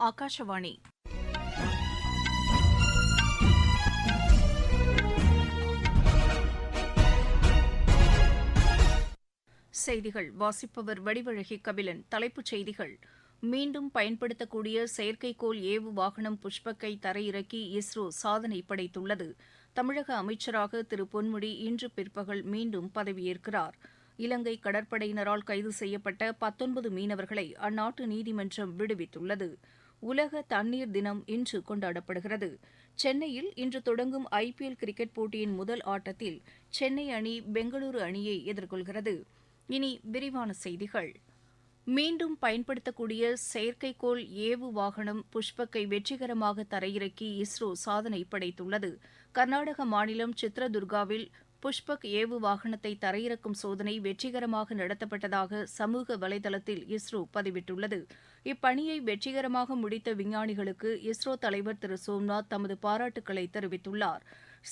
ஆகாஷவாணி செய்திகள். வாசிப்பவர் வடிவழகி கபிலன். தலைப்புச் செய்திகள். மீண்டும் பயன்படுத்தக்கூடிய செயற்கைக்கோள் ஏவு வாகனம் புஷ்பக்கை தரையிறக்கி இஸ்ரோ சாதனை படைத்துள்ளது. தமிழக அமைச்சராக திரு பொன்முடி இன்று பிற்பகல் மீண்டும் பதவியேற்கிறார். இலங்கை கடற்படையினரால் கைது செய்யப்பட்ட பத்தொன்பது மீனவர்களை அந்நாட்டு நீதிமன்றம் விடுவித்துள்ளது. உலக தண்ணீர் தினம் இன்று கொண்டாடப்படுகிறது. சென்னையில் இன்று தொடங்கும் ஐபிஎல் கிரிக்கெட் போட்டியின் முதல் ஆட்டத்தில் சென்னை அணி பெங்களூரு அணியை எதிர்கொள்கிறது. இனி விரிவான செய்திகள். மீண்டும் பயன்படுத்தக்கூடிய செயற்கைக்கோள் ஏவு வாகனம் புஷ்பக்கை வெற்றிகரமாக தரையிறக்கி இஸ்ரோ சாதனை படைத்துள்ளது. கர்நாடக மாநிலம் சித்ரதுர்காவில் புஷ்பக் ஏவு வாகனத்தை தரையிறக்கும் சோதனை வெற்றிகரமாக நடத்தப்பட்டதாக சமூக வலைதளத்தில் இஸ்ரோ பதிவிட்டுள்ளது. இப்பணியை வெற்றிகரமாக முடித்த விஞ்ஞானிகளுக்கு இஸ்ரோ தலைவர் திரு. சோம்நாத் தமது பாராட்டுக்களை தெரிவித்துள்ளார்.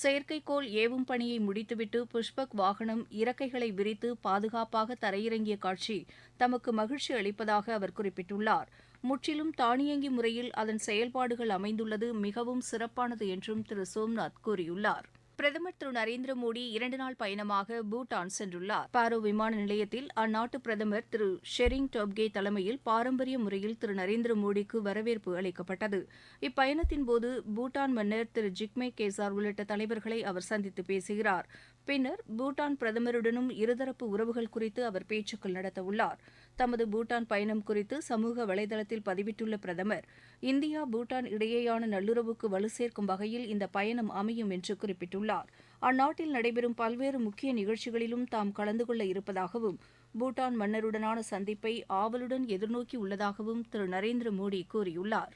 செயற்கைக்கோள் ஏவும் பணியை முடித்துவிட்டு புஷ்பக் வாகனம் இறக்கைகளை விரித்து பாதுகாப்பாக தரையிறங்கிய காட்சி தமக்கு மகிழ்ச்சி அளிப்பதாக அவர் குறிப்பிட்டுள்ளார். முற்றிலும் தானியங்கி முறையில் அதன் செயல்பாடுகள் அமைந்துள்ளது மிகவும் சிறப்பானது என்றும் திரு. சோம்நாத் கூறியுள்ளார். பிரதமர் திரு நரேந்திர மோடி இரண்டு நாள் பயணமாக பூட்டான் சென்றுள்ளார். பாரோ விமான நிலையத்தில் அந்நாட்டு பிரதமர் திரு ஷெரிங் டோப்கே தலைமையில் பாரம்பரிய முறையில் திரு நரேந்திர மோடிக்கு வரவேற்பு அளிக்கப்பட்டது. இப்பயணத்தின் போது பூட்டான் மன்னர் திரு ஜிக்மே கேசார் உள்ளிட்ட தலைவர்களை அவர் சந்தித்து பேசுகிறார். பின்னர் பூட்டான் பிரதமருடனும் இருதரப்பு உறவுகள் குறித்து அவர் பேச்சுக்கள் நடத்தவுள்ளார். தமது பூட்டான் பயணம் குறித்து சமூக வலைதளத்தில் பதிவிட்டுள்ள பிரதமர் இந்தியா பூட்டான் இடையேயான நல்லுறவுக்கு வலு சேர்க்கும் வகையில் இந்த பயணம் அமையும் என்று குறிப்பிட்டுள்ளார். அந்நாட்டில் நடைபெறும் பல்வேறு முக்கிய நிகழ்ச்சிகளிலும் தாம் கலந்து கொள்ள இருப்பதாகவும் பூட்டான் மன்னருடனான சந்திப்பை ஆவலுடன் எதிர்நோக்கி உள்ளதாகவும் திரு நரேந்திர மோடி கூறியுள்ளார்.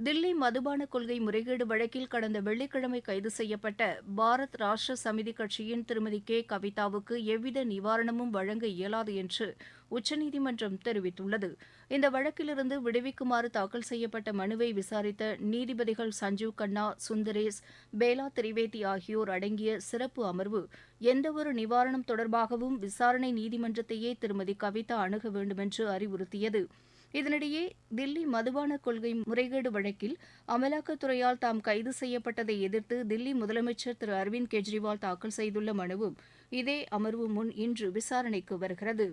தில்லி மதுபான கொள்கை முறைகேடு வழக்கில் கடந்த வெள்ளிக்கிழமை கைது செய்யப்பட்ட பாரத் ராஷ்டிர சமிதி கட்சியின் திருமதி கே. கவிதாவுக்கு எவ்வித நிவாரணமும் வழங்க இயலாது என்று உச்சநீதிமன்றம் தெரிவித்துள்ளது. இந்த வழக்கிலிருந்து விடுவிக்குமாறு தாக்கல் செய்யப்பட்ட மனுவை விசாரித்த நீதிபதிகள் சஞ்சீவ் கண்ணா சுந்தரேஸ் பேலா திரிவேதி ஆகியோர் அடங்கிய சிறப்பு அமர்வு எந்தவொரு நிவாரணம் தொடர்பாகவும் விசாரணை நீதிமன்றத்தையே திருமதி கவிதா அணுக வேண்டுமென்று அறிவுறுத்தியது. இதனிடையே தில்லி மதுபான கொள்கை முறைகேடு வழக்கில் அமலாக்கத்துறையால் தாம் கைது செய்யப்பட்டதை எதிர்த்து தில்லி முதலமைச்சர் திரு. அரவிந்த் கெஜ்ரிவால் தாக்கல் செய்துள்ள மனுவும் இதே அமர்வு முன் இன்று விசாரணைக்கு வருகிறது.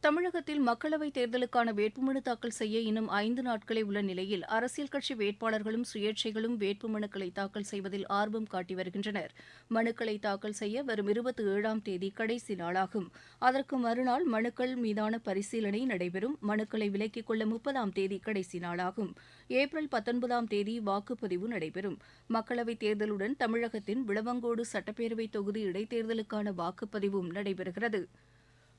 தமிழகத்தில் மக்களவைத் தேர்தலுக்கான வேட்புமனு தாக்கல் செய்ய இன்னும் ஐந்து நாட்களே உள்ள நிலையில் அரசியல் கட்சி வேட்பாளர்களும் சுயேட்சைகளும் வேட்புமனுக்களை தாக்கல் செய்வதில் ஆர்வம் காட்டி வருகின்றனர். மனுக்களை தாக்கல் செய்ய வரும் இருபத்தி ஏழாம் தேதி கடைசி நாளாகும். அதற்கு மறுநாள் மனுக்கள் மீதான பரிசீலனை நடைபெறும். மனுக்களை விலக்கிக் கொள்ள முப்பதாம் தேதி கடைசி நாளாகும். ஏப்ரல் பத்தொன்பதாம் தேதி வாக்குப்பதிவு நடைபெறும். மக்களவைத் தேர்தலுடன் தமிழகத்தின் விளவங்கோடு சட்டப்பேரவைத் தொகுதி இடைத்தேர்தலுக்கான வாக்குப்பதிவும் நடைபெறுகிறது.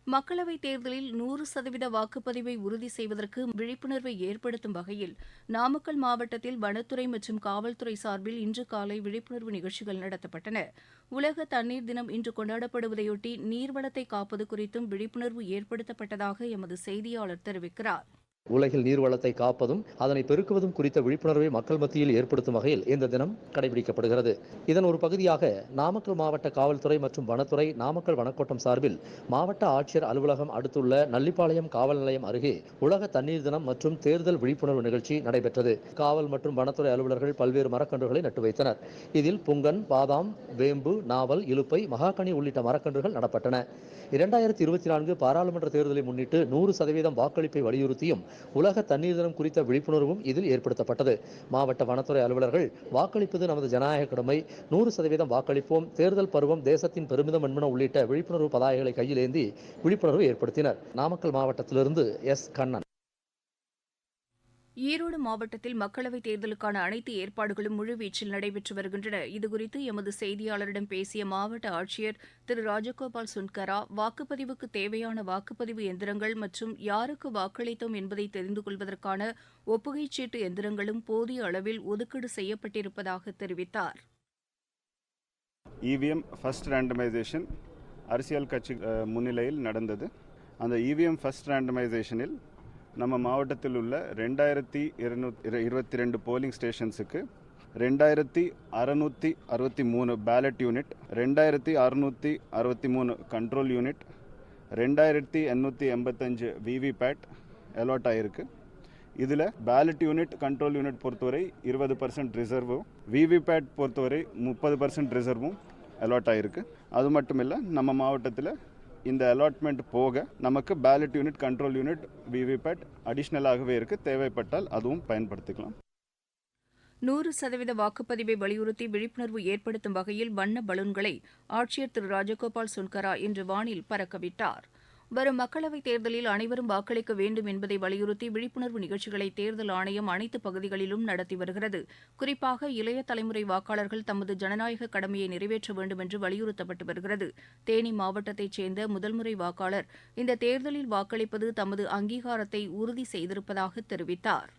மக்களவைத் தேர்தலில் நூறு சதவீத வாக்குப்பதிவை உறுதி செய்வதற்கு விழிப்புணர்வை ஏற்படுத்தும் வகையில் நாமக்கல் மாவட்டத்தில் வனத்துறை மற்றும் காவல்துறை சார்பில் இன்று காலை விழிப்புணர்வு நிகழ்ச்சிகள் நடத்தப்பட்டன. உலக தண்ணீர் தினம் இன்று கொண்டாடப்படுவதையொட்டி நீர்வளத்தை காப்பது குறித்தும் விழிப்புணர்வு ஏற்படுத்தப்பட்டதாக எமது செய்தியாளர் தெரிவிக்கிறார். உலகில் நீர்வளத்தை காப்பதும் அதனை பெருக்குவதும் குறித்த விழிப்புணர்வை மக்கள் மத்தியில் ஏற்படுத்தும் வகையில் இந்த தினம் கடைபிடிக்கப்படுகிறது. இதன் ஒரு பகுதியாக நாமக்கல் மாவட்ட காவல்துறை மற்றும் வனத்துறை நாமக்கல் வனக்கோட்டம் சார்பில் மாவட்ட ஆட்சியர் அலுவலகம் அடுத்துள்ள நல்லிப்பாளையம் காவல் நிலையம் அருகே உலக தண்ணீர் தினம் மற்றும் தேர்தல் விழிப்புணர்வு நிகழ்ச்சி நடைபெற்றது. காவல் மற்றும் வனத்துறை அலுவலர்கள் பல்வேறு மரக்கன்றுகளை நட்டு வைத்தனர். இதில் புங்கன் பாதாம் வேம்பு நாவல் இலுப்பை மகாகனி உள்ளிட்ட மரக்கன்றுகள் நடப்பட்டன. இரண்டாயிரத்தி இருபத்தி நான்கு பாராளுமன்ற தேர்தலை முன்னிட்டு நூறு சதவீதம் வாக்களிப்பை வலியுறுத்தியும் உலக தண்ணீர் தினம் குறித்த விழிப்புணர்வும் இதில் ஏற்படுத்தப்பட்டது. மாவட்ட வனத்துறை அலுவலர்கள் வாக்களிப்பது நமது ஜனநாயக கடமை. நூறு சதவீதம் வாக்களிப்போம். தேர்தல் பருவம் தேசத்தின் பெருமிதம் என்பன உள்ளிட்ட விழிப்புணர்வு பதாகைகளை கையில் ஏந்தி விழிப்புணர்வு ஏற்படுத்தினர். நாமக்கல் மாவட்டத்திலிருந்து எஸ். கண்ணன். ஈரோடு மாவட்டத்தில் மக்களவைத் தேர்தலுக்கான அனைத்து ஏற்பாடுகளும் முழுவீச்சில் நடைபெற்று வருகின்றன. இதுகுறித்து எமது செய்தியாளரிடம் பேசிய மாவட்ட ஆட்சியர் திரு. ராஜகோபால் சுன்கரா வாக்குப்பதிவுக்கு தேவையான வாக்குப்பதிவு எந்திரங்கள் மற்றும் யாருக்கு வாக்களித்தோம் என்பதை தெரிந்து கொள்வதற்கான ஒப்புகைச் சீட்டு எந்திரங்களும் போதிய அளவில் ஒதுக்கீடு செய்யப்பட்டிருப்பதாக தெரிவித்தார். இவிஎம் ஃபர்ஸ்ட் ரேண்டமைசேஷன் அரசியல் கட்சி முன்னிலையில் நடந்தது. அந்த இவிஎம் ஃபர்ஸ்ட் ரேண்டமைசேஷனில் நம்ம மாவட்டத்தில் உள்ள ரெண்டாயிரத்தி இருநூத்தி இருபத்தி ரெண்டு போலிங் ஸ்டேஷன்ஸுக்கு ரெண்டாயிரத்தி அறநூற்றி அறுபத்தி மூணு பேலட் யூனிட் ரெண்டாயிரத்தி அறுநூற்றி அறுபத்தி மூணு கண்ட்ரோல் யூனிட் ரெண்டாயிரத்தி எண்ணூற்றி எண்பத்தஞ்சு விவிபேட் அலாட் ஆகிருக்கு இதில் பேலட் யூனிட் கண்ட்ரோல் யூனிட் பொறுத்தவரை இருபது பர்சன்ட் ரிசர்வும் விவிபேட் பொறுத்தவரை முப்பது பர்சன்ட் ரிசர்வும் அலாட் ஆகிருக்கு அது மட்டும் இல்லை நம்ம மாவட்டத்தில் இந்த அலாட்மெண்ட் போக நமக்கு ballot unit control unit VVPAT அடிஷ்னலாகவே இருக்குது தேவைப்பட்டால் அதுவும் பயன்படுத்திக்கலாம். நூறு சதவீத வாக்குப்பதிவை வலியுறுத்தி விழிப்புணர்வு ஏற்படுத்தும் வகையில் வண்ண பலூன்களை ஆட்சியர் திரு ராஜகோபால் சுன்கரா இன்று வானில் பறக்கவிட்டார். வரும் மக்களவைத் தேர்தலில் அனைவரும் வாக்களிக்க வேண்டும் என்பதை வலியுறுத்தி விழிப்புணர்வு நிகழ்ச்சிகளை தேர்தல் ஆணையம் அனைத்து பகுதிகளிலும் நடத்தி வருகிறது. குறிப்பாக இளைய தலைமுறை வாக்காளர்கள் தமது ஜனநாயக கடமையை நிறைவேற்ற வேண்டும் என்று வலியுறுத்தப்பட்டு வருகிறது. தேனி மாவட்டத்தைச் சேர்ந்த முதல்முறை வாக்காளர் இந்த தேர்தலில் வாக்களிப்பது தமது அங்கீகாரத்தை உறுதி செய்திருப்பதாக தெரிவித்தார்.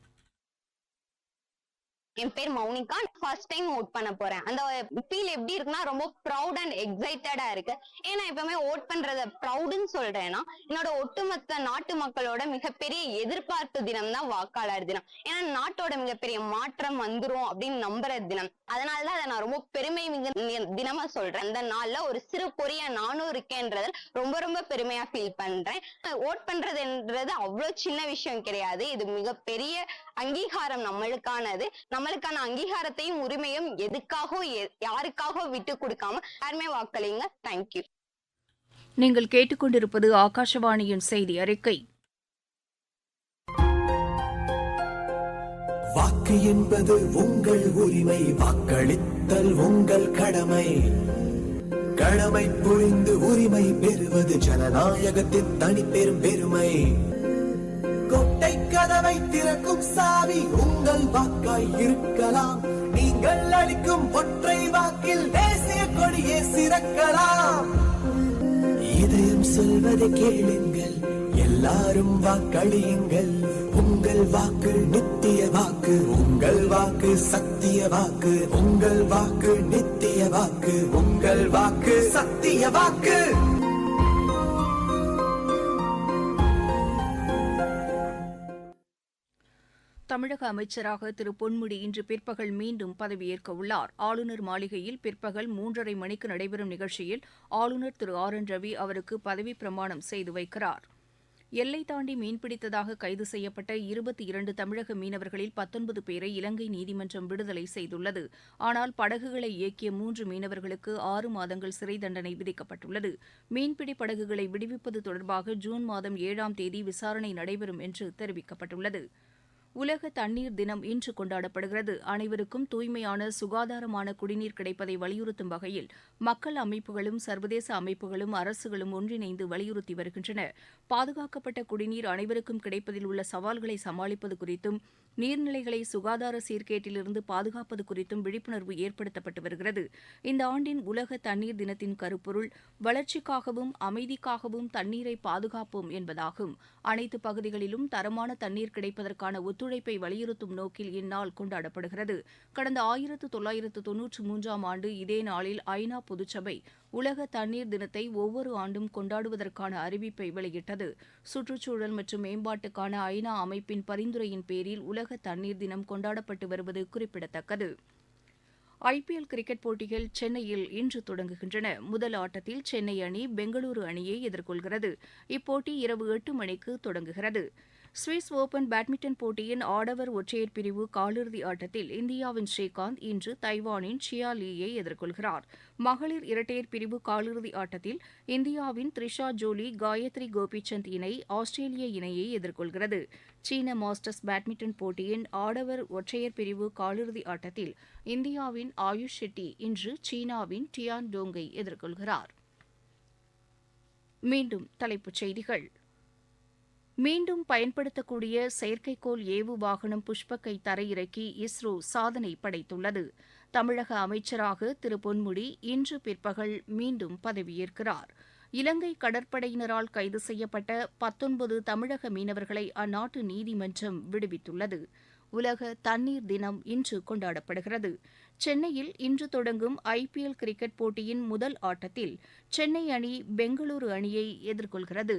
என் பேர் மௌனிகா. ஃபர்ஸ்ட் டைம் ஓட் பண்ண போறேன். அந்த ஃபீல் எப்படி இருக்குன்னா ரொம்ப ப்ரௌட் அண்ட் எக்ஸைட்டடா இருக்கு. ஏன்னா எப்பவுமே ஓட் பண்றத ப்ரௌடுன்னு சொல்றேன்னா என்னோட ஒட்டுமொத்த நாட்டு மக்களோட மிகப்பெரிய எதிர்பார்ப்பு தினம் தான் வாக்காளர் தினம். ஏன்னா நாட்டோட மிகப்பெரிய மாற்றம் வந்துரும் அப்படின்னு நம்புற தினம். அதனாலதான் அதை நான் ரொம்ப பெருமை மிக தினமா சொல்றேன். அந்த நாள்ல ஒரு சிறு பொறிய நானும் இருக்கேன்றத ரொம்ப ரொம்ப பெருமையா ஃபீல் பண்றேன். ஓட் பண்றதுன்றது அவ்வளவு சின்ன விஷயம் கிடையாது. இது மிகப்பெரிய அங்கீகாரம் நம்மளுக்கானது. நம்மளுக்கான அங்கீகாரத்தையும் உரிமையும் எதுக்காகவும் எ- யாருக்காகவும் விட்டு கொடுக்காம யாருமே வாக்களிங்க. தேங்க்யூ நீங்கள் கேட்டுக்கொண்டிருப்பது ஆகாஷவாணியின் செய்தி அறிக்கை. வாக்கு என்பது உங்கள் உரிமை வாக்களித்தல் உங்கள் கடமை. கடமை புரிந்து உரிமை பெறுவது ஜனநாயகத்தின் தனிப்பெரும் பெருமை. கதவை திறக்கும் சாவி உங்கள் வாக்காய் இருக்கலாம். நீங்கள் அளிக்கும் ஒற்றை வாக்கில் தேசிய கொடியே சிறக்கலாம். இதயம் சொல்வதை கேளுங்கள் எல்லாரும் வாக்களியுங்கள். உங்கள் வாக்கு நித்திய வாக்கு உங்கள் வாக்கு சத்திய வாக்கு உங்கள் வாக்கு நித்திய வாக்கு உங்கள் வாக்கு சத்திய வாக்கு. தமிழக அமைச்சராக திரு பொன்முடி இன்று பிற்பகல் மீண்டும் பதவியேற்க உள்ளார் ஆளுநர் மாளிகையில் பிற்பகல் மூன்றரை மணிக்கு நடைபெறும் நிகழ்ச்சியில் ஆளுநர் திரு ஆர் என் ரவி அவருக்கு பதவிப் பிரமாணம் செய்து வைக்கிறார். எல்லை தாண்டி மீன்பிடித்ததாக கைது செய்யப்பட்ட இருபத்தி இரண்டு தமிழக மீனவர்களில் பத்தொன்பது பேரை இலங்கை நீதிமன்றம் விடுதலை செய்துள்ளது. ஆனால் படகுகளை இயக்கிய மூன்று மீனவர்களுக்கு ஆறு மாதங்கள் சிறை தண்டனை விதிக்கப்பட்டுள்ளது. மீன்பிடி படகுகளை விடுவிப்பது தொடர்பாக ஜூன் மாதம் ஏழாம் தேதி விசாரணை நடைபெறும் என்று தெரிவிக்கப்பட்டுள்ளது. உலக தண்ணீர் தினம் இன்று கொண்டாடப்படுகிறது. அனைவருக்கும் தூய்மையான சுகாதாரமான குடிநீர் கிடைப்பதை வலியுறுத்தும் வகையில் மக்கள் அமைப்புகளும் சர்வதேச அமைப்புகளும் அரசுகளும் ஒன்றிணைந்து வலியுறுத்தி வருகின்றன. பாதுகாக்கப்பட்ட குடிநீர் அனைவருக்கும் கிடைப்பதில் உள்ள சவால்களை சமாளிப்பது குறித்தும் நீர்நிலைகளை சுகாதார சீர்கேட்டிலிருந்து பாதுகாப்பது குறித்தும் விழிப்புணர்வு ஏற்படுத்தப்பட்டு வருகிறது. இந்த ஆண்டின் உலக தண்ணீர் தினத்தின் கருப்பொருள் வளர்ச்சிக்காகவும் அமைதிக்காகவும் தண்ணீரை பாதுகாப்போம் என்பதாகும். அனைத்து பகுதிகளிலும் தரமான தண்ணீர் கிடைப்பதற்கான ஒத்துழைப்பு வலியுறுத்தும் நோக்கில் இந்நாள் கொண்டாடப்படுகிறது. கடந்த ஆயிரத்து தொள்ளாயிரத்து தொன்னூற்று மூன்றாம் ஆண்டு இதே நாளில் ஐநா பொதுச்சபை உலக தண்ணீர் தினத்தை ஒவ்வொரு ஆண்டும் கொண்டாடுவதற்கான அறிவிப்பை வெளியிட்டது. சுற்றுச்சூழல் மற்றும் மேம்பாட்டுக்கான ஐநா அமைப்பின் பரிந்துரையின் பேரில் உலக தண்ணீர் தினம் கொண்டாடப்பட்டு வருவது குறிப்பிடத்தக்கது. ஐபிஎல் கிரிக்கெட் போட்டிகள் சென்னையில் இன்று தொடங்குகின்றன. முதல் ஆட்டத்தில் சென்னை அணி பெங்களூரு அணியை எதிர்கொள்கிறது. இப்போட்டி இரவு எட்டு மணிக்கு தொடங்குகிறது. சுவிஸ் ஓபன் பேட்மிண்டன் போட்டியின் ஆடவர் ஒற்றையர் பிரிவு காலிறுதி ஆட்டத்தில் இந்தியாவின் ஸ்ரீகாந்த் இன்று தைவானின் ஷியா லீயை எதிர்கொள்கிறார். மகளிர் இரட்டையர் பிரிவு காலிறுதி ஆட்டத்தில் இந்தியாவின் த்ரிஷா ஜோலி காயத்ரி கோபிச்சந்த் இணை ஆஸ்திரேலிய இணையை எதிர்கொள்கிறது. சீன மாஸ்டர்ஸ் பேட்மிண்டன் போட்டியின் ஆடவர் ஒற்றையர் பிரிவு காலிறுதி ஆட்டத்தில் இந்தியாவின் ஆயுஷ் ஷெட்டி இன்று சீனாவின் டியான் டோங்கை எதிர்கொள்கிறார். மீண்டும் தலைப்புச் செய்திகள். மீண்டும் பயன்படுத்தக்கூடிய செயற்கைக்கோள் ஏவு வாகனம் புஷ்பக்கை தரையிறக்கி இஸ்ரோ சாதனை படைத்துள்ளது. தமிழக அமைச்சராக திரு பொன்முடி இன்று பிற்பகல் மீண்டும் பதவியேற்கிறார். இலங்கை கடற்படையினரால் கைது செய்யப்பட்ட பத்தொன்பது தமிழக மீனவர்களை அந்நாட்டு நீதிமன்றம் விடுவித்துள்ளது. உலக தண்ணீர் தினம் இன்று கொண்டாடப்படுகிறது. சென்னையில் இன்று தொடங்கும் ஐபிஎல் கிரிக்கெட் போட்டியின் முதல் ஆட்டத்தில் சென்னை அணி பெங்களூரு அணியை எதிர்கொள்கிறது.